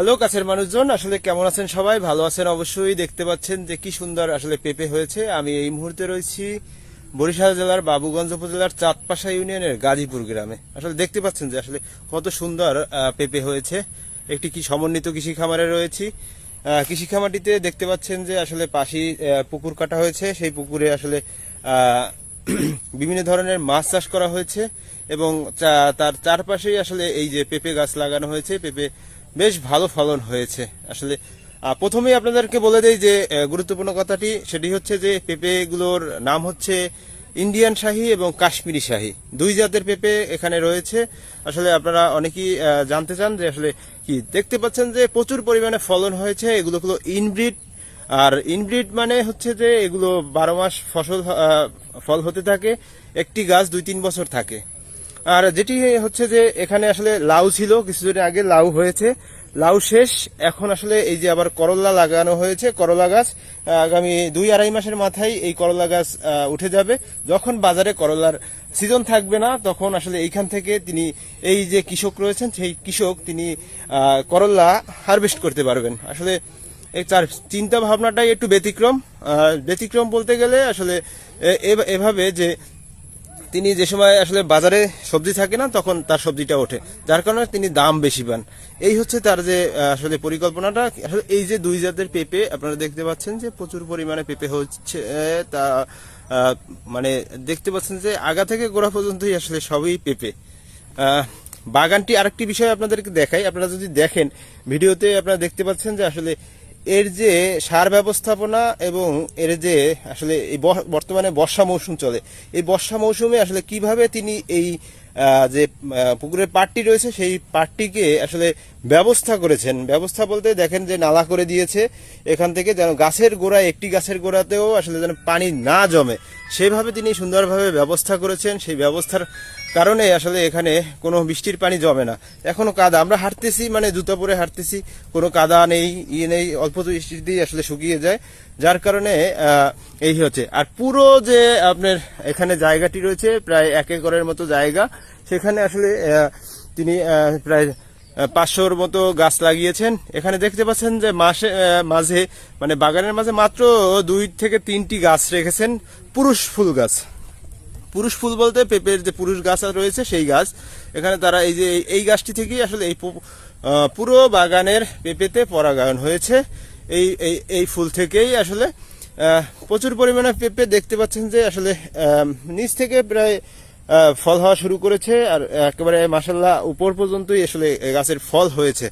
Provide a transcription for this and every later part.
Hello, কাছের মানুষজন, আসলে কেমন আছেন সবাই? ভালো আছেন অবশ্যই। দেখতে পাচ্ছেন যে কি সুন্দর আসলে পেঁপে হয়েছে। আমি এই মুহূর্তে রয়েছি বরিশাল জেলার বাবুগঞ্জ উপজেলার চাঁদপাশা ইউনিয়নের গাজীপুর গ্রামে। আসলে দেখতে পাচ্ছেন যে আসলে কত সুন্দর পেঁপে হয়েছে। একটি কি সমন্বিত কৃষি খামারে রয়েছি। কৃষি খামারটিতে দেখতে পাচ্ছেন যে আসলে পাশি পুকুর কাটা হয়েছে। সেই পুকুরে আসলে বিভিন্ন ধরনের মাছ চাষ করা হয়েছে এবং তার চারপাশেই আসলে এই যে পেঁপে গাছ লাগানো হয়েছে। পেঁপে বেশ ভালো ফলন হয়েছে। আসলে প্রথমেই আপনাদেরকে বলে দেই যে গুরুত্বপূর্ণ কথাটি সেটি হচ্ছে যে, পেঁপেগুলোর নাম হচ্ছে ইন্ডিয়ান শাহী এবং কাশ্মীরি শাহী। দুই জাতের পেঁপে এখানে রয়েছে। আসলে আপনারা অনেকেই জানতে চান যে, আসলে কি? দেখতে পাচ্ছেন যে, প্রচুর পরিমাণে ফলন হয়েছে। এগুলো হলো ইনব্রিড। আর ইনব্রিড মানে হচ্ছে যে, এগুলো বারো মাস ফসল ফল হতে থাকে। একটি গাছ দুই তিন বছর থাকে। আর যেটি হচ্ছে যে এখানে আসলে লাউ ছিল, কিছুদিন আগে লাউ হয়েছে। লাউ শেষ, এখন আসলে এই যে আবার করলা লাগানো হয়েছে, করলা গাছ, আগামী দুই আড়াই মাসের মাথায় এই করলা গাছ উঠে যাবে। যখন বাজারে করলার সিজন থাকবে না, তখন আসলে এইখান থেকে তিনি এই যে কৃষক রয়েছেন, সেই কৃষক তিনি করলা হারভেস্ট করতে পারবেন। আসলে তার চিন্তা ভাবনাটাই একটু ব্যতিক্রম। ব্যতিক্রম বলতে গেলে আসলে এভাবে যে তিনি যে সময় আসলে বাজারে সবজি থাকে না, তখন তার সবজিটা ওঠে। যার কারণে তিনি দাম বেশি পান। এই হচ্ছে তার যে আসলে পরিকল্পনাটা। আসলে এই যে দুই জাতের পেঁপে, আপনারা দেখতে পাচ্ছেন যে প্রচুর পরিমাণে পেঁপে হচ্ছে, তা মানে দেখতে পাচ্ছেন যে আগা থেকে গোড়া পর্যন্তই আসলে সবই পেঁপে। বাগানটি আরেকটি বিষয় আপনাদেরকে দেখাই। আপনারা যদি দেখেন, ভিডিওতে আপনারা দেখতে পাচ্ছেন যে আসলে এর যে সার ব্যবস্থাপনা এবং এর যে আসলে এই বর্তমানে বর্ষা মৌসুম চলে, এই বর্ষা মৌসুমে আসলে কীভাবে তিনি এই যে পুকুরের পাটটি রয়েছে, সেই পাটটিকে আসলে ব্যবস্থা করেছেন। ব্যবস্থা বলতে দেখেন যে নালা করে দিয়েছে, এখান থেকে যেন গাছের গোড়ায়, একটি গাছের গোড়াতেও আসলে যেন পানি না জমে। সেভাবে তিনি সুন্দরভাবে ব্যবস্থা করেছেন। সেই ব্যবস্থার কারণে আসলে এখানে কোনো বৃষ্টির পানি জমে না। এখনও কাদা। আমরা হাঁটতেছি মানে জুতা পরে হাঁটতেছি। কোনো কাদা নেই ইয়ে নেই, অল্প বৃষ্টিতেই আসলে শুকিয়ে যায়। যার কারণে এই হচ্ছে। আর পুরো যে আপনার এখানে জায়গাটি রয়েছে, প্রায় এক একরের মতো জায়গা। সেখানে আসলে তিনি প্রায় পাঁচশোর মতো গাছ লাগিয়েছেন। এখানে দেখতে পাচ্ছেন যে মাসে মাঝে মানে বাগানের মাঝে মাত্র দুই থেকে তিনটি গাছ রেখেছেন। পুরুষ ফুল গাছ। পুরুষ ফুল বলতে পেঁপের যে পুরুষ গাছ রয়েছে সেই গাছ। এখানে তারা এই যে এই- গাছটি থেকেই আসলে এই পুরো বাগানের পেঁপেতে পরাগায়ন হয়েছে। এই এই এই ফুল থেকেই আসলে প্রচুর পরিমাণে পেঁপে দেখতে পাচ্ছেন যে আসলে নিচ থেকে প্রায় ফল হওয়া শুরু করেছে আর একেবারে মাসাল্লাহ উপর পর্যন্তই আসলে গাছের ফল হয়েছে।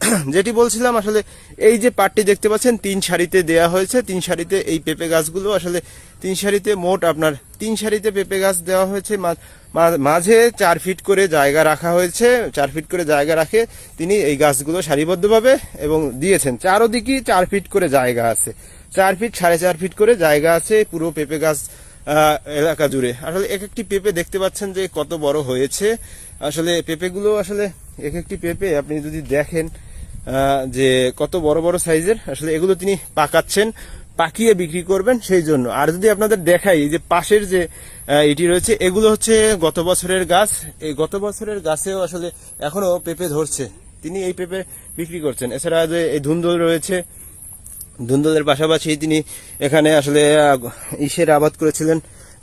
যেটি বলছিলাম, আসলে এই যে পাটটি দেখতে পাচ্ছেন, তিন সারিতে দেয়া হয়েছে। তিন সারিতে এই পেঁপে গাছগুলো, আসলে তিন সারিতে মোট আপনার তিন সারিতে পেঁপে গাছ দেওয়া হয়েছে। মাঝে চার ফিট করে জায়গা রাখা হয়েছে। চার ফিট করে জায়গা রাখে তিনি এই গাছগুলো সারিবদ্ধভাবে এবং দিয়েছেন। চারোদিকেই চার ফিট করে জায়গা আছে। চার ফিট, সাড়ে চার ফিট করে জায়গা আছে পুরো পেঁপে গাছ এলাকা জুড়ে। আসলে এক একটি পেঁপে দেখতে পাচ্ছেন যে কত বড় হয়েছে। আসলে পেঁপেগুলো আসলে এক একটি পেঁপে আপনি যদি দেখেন যে কত বড় বড় সাইজের, আসলে এগুলো তিনি পাকাচ্ছেন, পাকিয়ে বিক্রি করবেন সেই জন্য। আর যদি আপনাদের দেখাই যে পাশের যে এটি রয়েছে, এগুলো হচ্ছে গত বছরের গাছ। এই গত বছরের গাছেও আসলে এখনও পেঁপে ধরছে। তিনি এই পেঁপে বিক্রি করছেন। এছাড়া যে এই ধুন্দল রয়েছে, ধুন্দলের পাশাপাশি তিনি এখানে আসলে ইসের আবাদ করেছিলেন।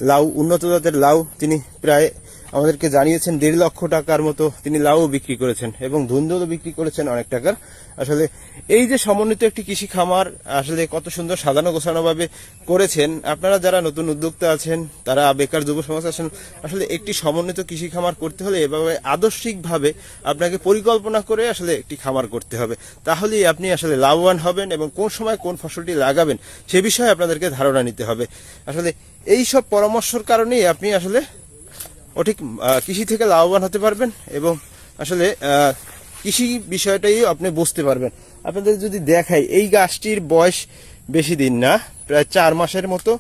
লাউ, উন্নত জাতের লাউ তিনি প্রায় আমাদেরকে জানিয়েছেন দেড় লক্ষ টাকার মতো তিনি লাউ বিক্রি করেছেন এবং ধুন্দলও বিক্রি করেছেন অনেক টাকার। আসলে এই যে সমন্বিত একটি কৃষি খামার, আসলে কত সুন্দর সাজানো গোছানো ভাবে করেছেন। আপনারা যারা নতুন উদ্যোক্তা আছেন, তারা বেকার যুব সমাজ আছেন, আসলে একটি সমন্বিত কৃষি খামার করতে হলে এভাবে আদর্শিকভাবে আপনাকে পরিকল্পনা করে আসলে একটি খামার করতে হবে। তাহলেই আপনি আসলে লাভবান হবেন এবং কোন সময় কোন ফসলটি লাগাবেন সে বিষয়ে আপনাদেরকে ধারণা নিতে হবে। আসলে এই সব পরামর্শের কারণেই আপনি আসলে আহ, কৃষি থেকে লাভবান হতে পারবেন এবং আসলে কৃষি বিষয়টাই আপনি বুঝতে পারবেন। আপনাদের যদি দেখাই এই গাছটির বয়স বেশি দিন না প্রায় চার মাসের মতো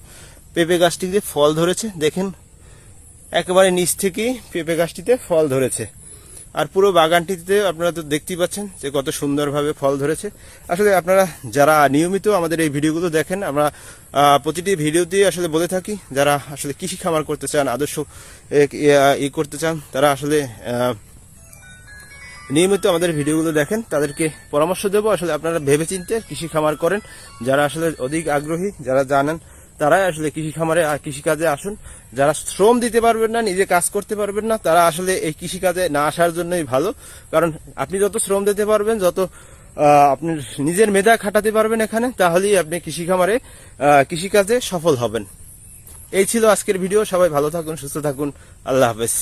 পেঁপে গাছটিতে ফল ধরেছে। দেখেন একেবারে নিচ থেকেই পেঁপে গাছটিতে ফল ধরেছে। আর পুরো বাগানটিতে আপনারা তো দেখতেই পাচ্ছেন যে কত সুন্দরভাবে ফল ধরেছে। আসলে আপনারা যারা নিয়মিত আমাদের এই ভিডিওগুলো দেখেন, আমরা প্রতিটি ভিডিওতেই আসলে বলে থাকি, যারা আসলে কৃষি খামার করতে চান, আদর্শ ই করতে চান, তারা আসলে নিয়মিত আমাদের ভিডিওগুলো দেখেন, তাদেরকে পরামর্শ দেবো। আসলে আপনারা ভেবে চিনতে কৃষি খামার করেন, যারা আসলে অধিক আগ্রহী, যারা জানেন তারাই আসলে কৃষি খামারে আর কৃষিকাজে আসুন। যারা শ্রম দিতে পারবেন না, নিজে কাজ করতে পারবেন না, তারা আসলে এই কৃষিকাজে না আসার জন্যই ভালো। কারণ আপনি যত শ্রম দিতে পারবেন, যত আপনি নিজের মেধা খাটাতে পারবেন এখানে, তাহলেই আপনি কৃষি খামারে কৃষিকাজে সফল হবেন। এই ছিল আজকের ভিডিও। সবাই ভালো থাকুন, সুস্থ থাকুন। আল্লাহ হাফেজ।